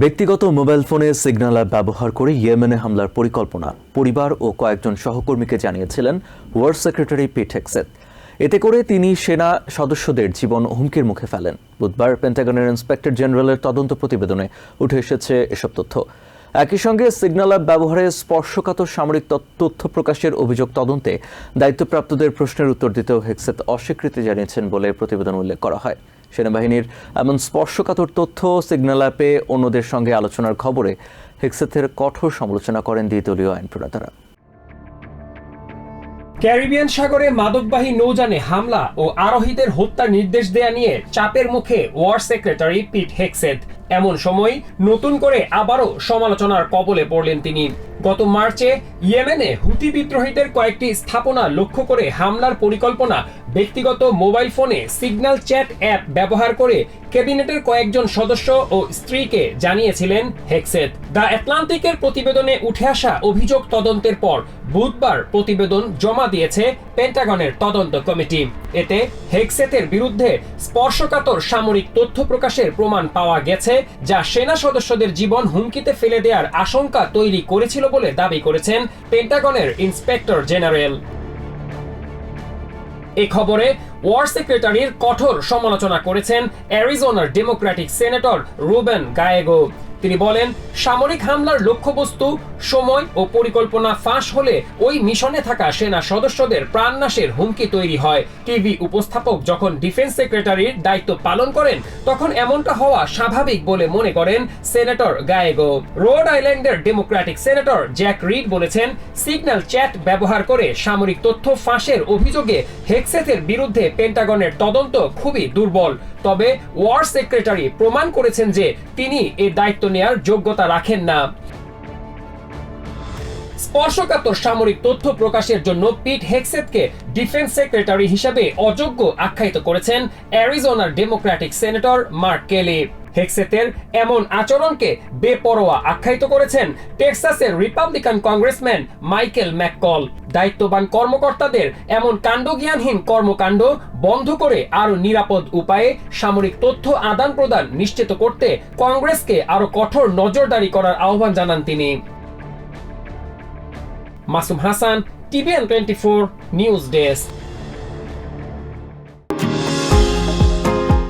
ব্যক্তিগত মোবাইল ফোনে signal app ব্যবহার করে ইয়েমেনে হামলার পরিকল্পনা, পরিবার ও কয়েকজন সহকর্মীকে জানিয়েছিলেন ওয়ার্ল্ড সেক্রেটারি পিট হেক্সেত এতে করে তিনি সেনা সদস্যদের জীবন হুমকির মুখে ফেলেন। বুধবার পেন্টাগনের ইন্সপেক্টর জেনারেলের তদন্ত প্রতিবেদনে উঠে এসেছে এসব তথ্য। একই সঙ্গে সিগন্যাল অ্যাপ ব্যবহারে স্পর্শকাতর সামরিক তথ্য- তথ্য প্রকাশের অভিযোগ তদন্তে দায়িত্বপ্রাপ্তদের প্রশ্নের উত্তর দিতেও হেক্সেত অস্বীকৃতি জানিয়েছেন বলে প্রতিবেদন উল্লেখ করা হয়। সেনাবাহিনীর এমন স্পর্শকাতর তথ্য সিগন্যাল অ্যাপে অন্যদের সঙ্গে আলোচনার খবরে হেক্সেথের কঠোর সমালোচনা করেন দ্বিদলীয় আইন প্রণেতারা। ক্যারিবিয়ান সাগরে মাদকবাহী নৌযানে হামলা ও আরোহীদের হত্যার নির্দেশ দেয়া নিয়ে চাপের মুখে ওয়ার সেক্রেটারি পিট হেক্সেট এমন সময় নতুন করে আবারও সমালোচনার কবলে পড়লেন তিনি। গত মার্চে ইয়েমেনে হুতি বিদ্রোহীদের কয়েকটি স্থাপনা লক্ষ্য করে হামলার পরিকল্পনা ব্যক্তিগত মোবাইল ফোনে সিগন্যাল চ্যাট অ্যাপ ব্যবহার করে ক্যাবিনেটের কয়েকজন সদস্য ও স্ত্রীকে জানিয়েছিলেন হেক্সেট দ্য অ্যাটলান্টিকের প্রতিবেদনে উঠে আসা অভিযোগ তদন্তের পর বুধবার প্রতিবেদন জমা দিয়েছে পেন্টাগনের তদন্ত কমিটি। এতে হেক্সেতের বিরুদ্ধে স্পর্শকাতর সামরিক তথ্য প্রকাশের প্রমাণ পাওয়া গেছে যা সেনা সদস্যদের জীবন হুমকিতে ফেলে দেওয়ার আশঙ্কা তৈরি করেছিল বলে দাবি করেছেন পেন্টাগনের ইন্সপেক্টর জেনারেল। এ খবরে ওয়ার সেক্রেটারির কঠোর সমালোচনা করেছেন অ্যারিজোনার ডেমোক্রেটিক সেনেটর রুবেন গায়েগো। তিনি বলেন, সামরিক হামলার লক্ষ্যবস্তু, সময় ও পরিকল্পনা ফাঁস হলে ওই মিশনে থাকা সেনা সদস্যদের প্রাণনাশের হুমকি তৈরি হয়। টিভি উপস্থাপক যখন ডিফেন্স সেক্রেটারির দায়িত্ব পালন করেন, তখন এমনটা হওয়া স্বাভাবিক বলে মনে করেন সেনেটর গায়েগো। রোড আইল্যান্ডের ডেমোক্রেটিক সেনেটর জ্যাক রিড বলেছেন, সিগন্যাল চ্যাট ব্যবহার করে সামরিক তথ্য ফাঁসের অভিযোগে হেক্সেথের বিরুদ্ধে পেন্টাগনের তদন্ত খুবই দুর্বল। তবে ওয়ার সেক্রেটারি প্রমাণ করেছেন যে তিনি এ দায়িত্ব নেয়ার যোগ্যতা রাখেন না। স্পর্শকাতর সামরিক তথ্য প্রকাশের জন্য পিট হেক্সেটকে ডিফেন্স সেক্রেটারি হিসেবে অযোগ্য আখ্যায়িত করেছেন অ্যারিজোনার ডেমোক্র্যাটিক সেনেটর মার্ক কেলি। হেক্সেতের এমন আচরণকে বেপরোয়া আখ্যায়িত করেছেন টেক্সাসের রিপাবলিকান কংগ্রেসম্যান মাইকেল ম্যাককল। দায়িত্ববান কর্মকর্তাদের এমন কাণ্ডজ্ঞানহীন কর্মকাণ্ড বন্ধ করে আরও নিরাপদ উপায়ে সামরিক তথ্য আদান প্রদান নিশ্চিত করতে কংগ্রেসকে আরও কঠোর নজরদারি করার আহ্বান জানান তিনি। Masum Hasan, TVN twenty four news desk.